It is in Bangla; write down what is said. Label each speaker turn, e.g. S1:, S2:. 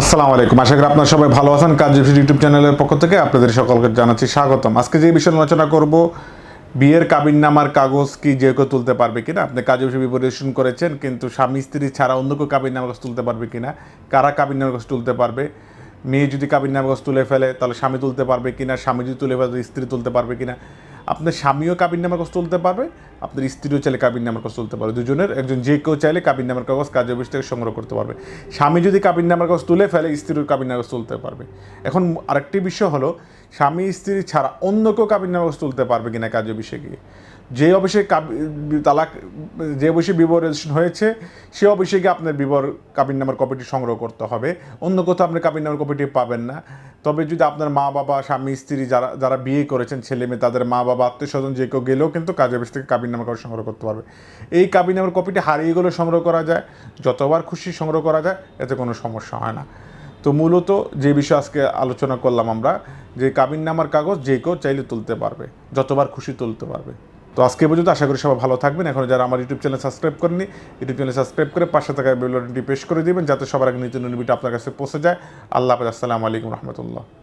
S1: আসসালামু আলাইকুম। আশা করি আপনারা সবাই ভালো আছেন। কাজ ইউটিউব চ্যানেলের পক্ষ থেকে আপনাদের সকলকে জানাচ্ছি স্বাগতম। আজকে যে বিষয়ে আলোচনা করব, বিয়ের কাবিননামার কাগজ কি যে কেউ তুলতে পারবে কিনা? আপনি কাজে বিষয়ে বিপরিবেশন করেছেন, কিন্তু স্বামী স্ত্রী ছাড়া অন্য কেউ কাবিননামার কাগজ তুলতে পারবে কিনা? কারা কাবিননামার কাগজ তুলতে পারবে? মেয়ে যদি কাবিননামার কাগজ তুলে ফেলে, তাহলে স্বামী তুলতে পারবে কিনা? স্বামী যদি তুলে ফেলে স্ত্রী তুলতে পারবে কিনা? আপনার স্বামীও কাবিননামার কাগজ তুলতে পারবে, আপনার স্ত্রীও চাইলে কাবিননামার কাগজ তুলতে পারবে, দুজনের, একজন যে কেউ চাইলে কাবিননামার কাগজ কাজে অফিস থেকে সংগ্রহ করতে পারবে। স্বামী যদি কাবিননামার কাগজ তুলে ফেলে স্ত্রীর কাবিননামার কাগজ তুলতে পারবে। এখন আরেকটি বিষয় হলো, স্বামী স্ত্রী ছাড়া অন্য কেউ কাবিননামার কাগজ তুলতে পারবে কিনা কাজ অফিসে গিয়ে। যে অফিসে তালাক, যে অফিসে বিবাহ রেজিস্ট্রেশন হয়েছে, সে অফিসে গিয়ে আপনার বিবাহ কাবিননামার কপিটি সংগ্রহ করতে হবে। অন্য কোথাও আপনি কাবিননামার কপিটি পাবেন না। তবে যদি আপনার মা বাবা, স্বামী, স্ত্রী যারা যারা বিয়ে করেছেন, ছেলে মেয়ে, তাদের মা বাবা, আত্মীয় স্বজন যে কেউ গেলেও কিন্তু কাজে অফিস থেকে কাবিননামা কাগজ সংগ্রহ করতে পারবে। এই কাবিননামার কপিটি হারিয়ে গেলেও সংগ্রহ করা যায়। যতবার খুশি সংগ্রহ করা যায়, এতে কোনো সমস্যা হয় না। তো মূলত যে বিষয় আজকে আলোচনা করলাম আমরা, যে কাবিননামার কাগজ যে কেউ চাইলে তুলতে পারবে, যতবার খুশি তুলতে পারবে। তো আজকে পর্যন্ত আশা করি সবাই ভালো থাকবেন। এখন যারা আমার ইউটিউব চ্যানেল সাবস্ক্রাইব করেনি ইউটিউব চ্যানেল সাবস্ক্রাইব করে পাশে থাকা বেলটি প্রেস করে দেবেন, যাতে সবার আগে নিত্য নিবিটা আপনার কাছে পৌঁছে যায়। আল্লাহ হাফেজ, আসসালামু আলাইকুম রহমতুল্লাহ।